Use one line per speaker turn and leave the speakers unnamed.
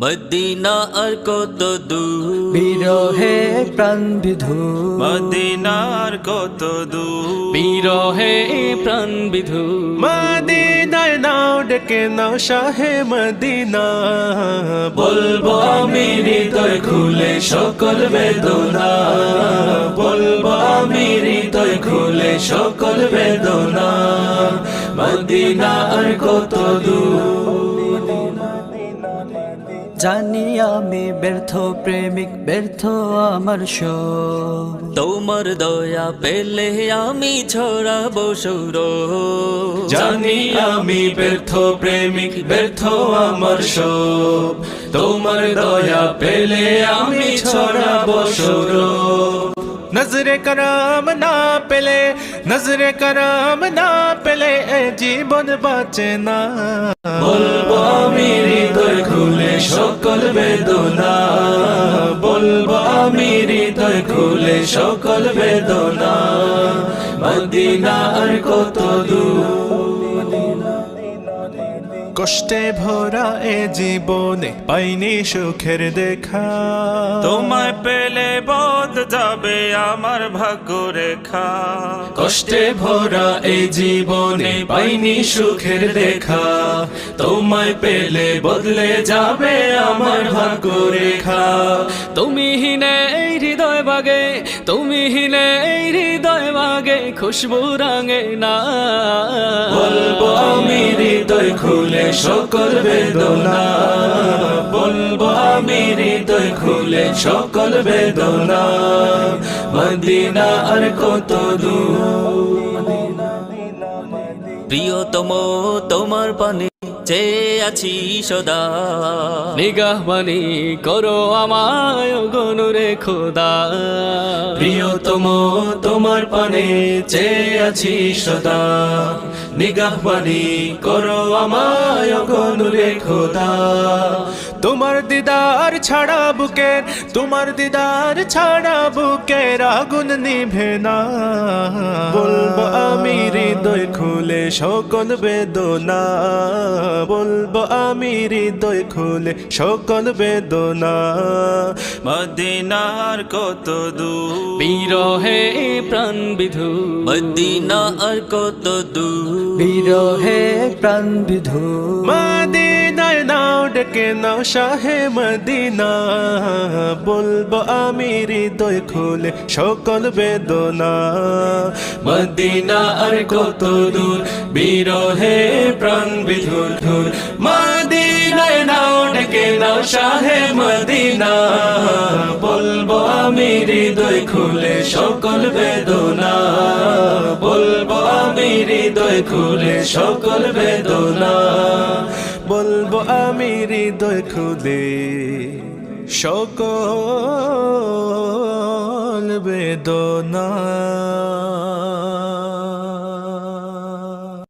Medina আর কত দূর?
বিরহে প্রাণ বিধু।
মদিনার কত দূর?
বিরহে প্রাণ বিধু।
মদিনায় নাও ডেকে নাও শাহে মদিনা।
বলব আমি হৃদয় খুলে সকল বেদনা। বলব আমি হৃদয় খুলে সকল বেদনা। মদিনা আর কত দূর? জানি আমি ব্যর্থ প্রেমিক ব্যর্থ আমার সব।
তোমার দয়া পেলে আমি ছড়াবো সৌর
জানি আমি ব্যর্থ প্রেমিক ব্যর্থ আমার সব। তোমার দয়া পেলে আমি ছড়াবো সৌরভ।
নজরে করম না পেলে নজরে করম না পেলে জীবন বাঁচে না।
সকল বেদনা বলব আমি হৃদয় খুলে সকল বেদনা। মদিনা আর কত
কষ্টে ভরা এ জীবনে পাইনি সুখের দেখা। তোমায় পেলে বদ যাবে আমার ভাগ্য রেখা
কষ্টে ভরা এ জীবনে পাইনি সুখের দেখা। তোমায় পেলে বদলে যাবে আমার ভাগ্য রেখা তুমি হিনে এই হৃদয় বাগে তুমি হিনে এই হৃদয় খুশবু রাঙে না। বলব আমি হৃদয় খুলে সকল বেদনা। বলব আমি হৃদয় খুলে সকল বেদনা। মদিনা আর কত দূর।
প্রিয়তম তোমার পানে চেয়ে আছি সদা
নিগাহবানি করো আমায় গনুরে খোদা। প্রিয়তম তোমার পানে চেয়ে আছি সদা নিগাহবানি করো আমায় গনুরে খোদা।
তোমার দিদার ছাড়া বুকের তোমার দিদার ছাড়া বুকের আগুন নিভে না। বলব আমি হৃদয় খুলে সকল বেদনা। বলব আমি হৃদয় খুলে সকল বেদনা। মদিনার কত দূর।
বিরহে প্রাণ বিধু।
মদিনা আর কত দূর।
বিরহে প্রাণ বিধু।
মদিনায় নাও ডেকে নাও শাহে মদিনা। বলব আমি হৃদয় খুলে সকল বেদনা।
মদিনা আর কত দূর, বিরহে প্রাণ বিধুর ধুর। মদিনায় নাও, ডেকে নাও শাহে মদিনা। বলব আমি হৃদয় খুলে সকল বেদনা। বলব আমি হৃদয় খুলে সকল বেদনা।
বলব আমি হৃদয় খুদে শোক বেদনা।